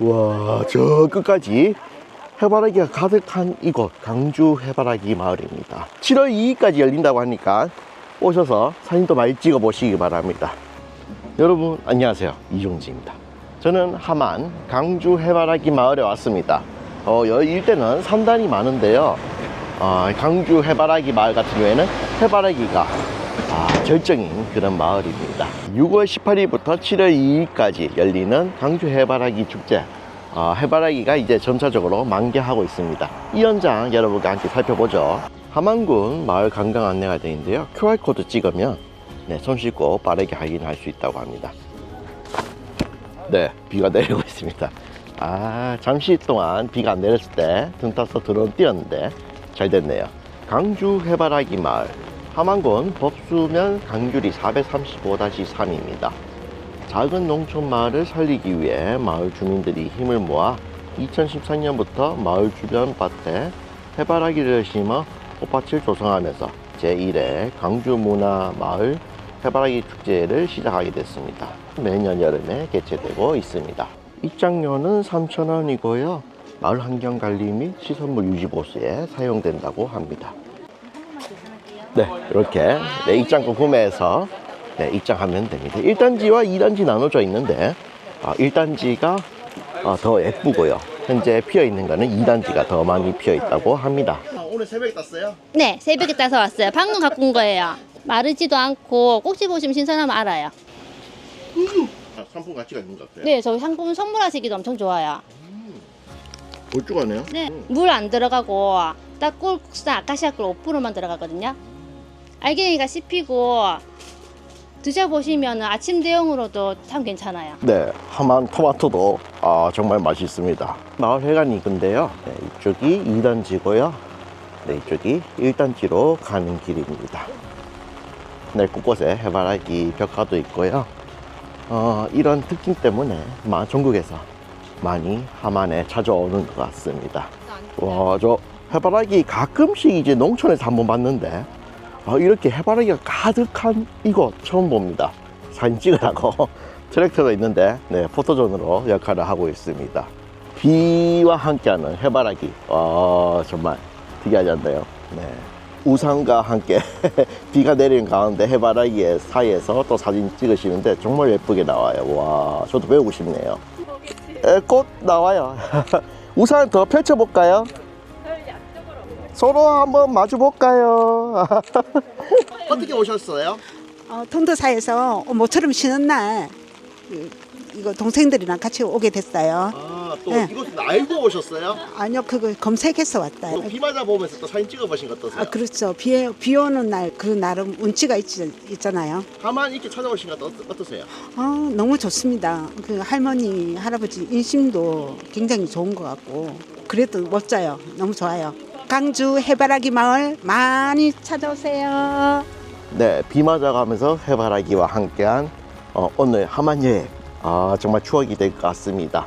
와, 저 끝까지 해바라기가 가득한 이곳 강주 해바라기 마을입니다. 7월 2일까지 열린다고 하니까 오셔서 사진도 많이 찍어 보시기 바랍니다. 여러분 안녕하세요 이종지입니다. 저는 하만 강주 해바라기 마을에 왔습니다. 어, 여기 일대는 산단이 많은데요. 어, 강주 해바라기 마을 같은 경우에는 해바라기가 아, 절정인 그런 마을입니다. 6월 18일부터 7월 2일까지 열리는 강주 해바라기 축제. 어, 해바라기가 이제 점차적으로 만개하고 있습니다. 이 현장 여러분과 함께 살펴보죠. 함안군 마을 관광 안내가 되어 있는데요. QR코드 찍으면 네, 손 씻고 빠르게 확인할 수 있다고 합니다. 네, 비가 내리고 있습니다. 아, 잠시 동안 비가 안 내렸을 때 등 타서 드론 띄었는데 잘 됐네요. 강주 해바라기 마을. 함안군 법수면 강규리 435-3입니다. 작은 농촌 마을을 살리기 위해 마을 주민들이 힘을 모아 2013년부터 마을 주변 밭에 해바라기를 심어 꽃밭을 조성하면서 제1회 강주 문화 마을 해바라기 축제를 시작하게 됐습니다. 매년 여름에 개최되고 있습니다. 입장료는 3,000원이고요. 마을 환경 관리 및 시설물 유지 보수에 사용된다고 합니다. 네, 이렇게 네, 입장권 구매해서 네, 입장하면 됩니다. 1단지와 2단지 나눠져 있는데 아, 1단지가 아, 더 예쁘고요. 현재 피어 있는 거는 2단지가 더 많이 피어 있다고 합니다. 오늘 새벽에 땄어요? 네, 새벽에 따서 왔어요. 방금 갖고 온 거예요. 마르지도 않고 꼭지 보시면 신선하면 알아요. 아, 상품 가치가 있는 것 같아요. 네, 저희 상품 선물하시기도 엄청 좋아요. 볼쭉하네요. 네, 물안 들어가고 딱 꿀국수나 아카시아 꿀 5%만 들어가거든요. 알갱이가 씹히고 드셔보시면 아침 대용으로도 참 괜찮아요. 네, 하만 토마토도 아, 정말 맛있습니다. 마을 회관이 근데요. 네, 이쪽이 2단지고요. 네, 이쪽이 1단지로 가는 길입니다. 네, 곳곳에 해바라기 벽화도 있고요. 어, 이런 특징 때문에 마- 전국에서 많이 하만에 찾아오는 것 같습니다. 와, 저 해바라기 가끔씩 이제 농촌에서 한번 봤는데 아, 이렇게 해바라기가 가득한 이곳 처음 봅니다. 사진 찍으라고 트랙터가 있는데 네, 포토존으로 역할을 하고 있습니다. 비와 함께하는 해바라기, 와 정말 특이하지 않나요? 네. 우산과 함께 비가 내리는 가운데 해바라기의 사이에서 또 사진 찍으시는데 정말 예쁘게 나와요. 와, 저도 배우고 싶네요. 에, 꽃 나와요. 우산 더 펼쳐볼까요? 서로 한번 마주 볼까요? 어떻게 오셨어요? 어, 통도사에서 모처럼 쉬는 날 그, 이거 동생들이랑 같이 오게 됐어요. 아, 또 네. 이곳은 알고 오셨어요? 아니요, 그거 검색해서 왔다. 또 비 맞아 보면서 또 사진 찍어 보신 거 어떠세요? 아, 그렇죠. 비, 비 오는 날 그 나름 운치가 있, 있잖아요. 가만 이렇게 찾아오신 것 어떠, 어떠세요? 아, 너무 좋습니다. 그 할머니, 할아버지 인심도 굉장히 좋은 것 같고 그래도 멋져요. 너무 좋아요. 강주 해바라기 마을 많이 찾아오세요. 네, 비 맞아가면서 해바라기와 함께한 어, 오늘 하만 여행 아, 정말 추억이 될 것 같습니다.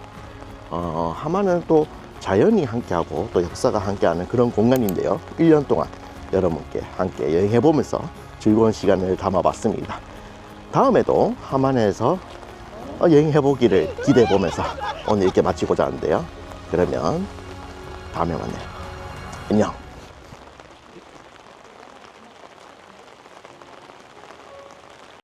어, 하만은 또 자연이 함께하고 또 역사가 함께하는 그런 공간인데요. 1년 동안 여러분께 함께 여행해보면서 즐거운 시간을 담아봤습니다. 다음에도 하만에서 어, 여행해보기를 기대해보면서 오늘 이렇게 마치고자 하는데요. 그러면 다음에 만나요. 안녕.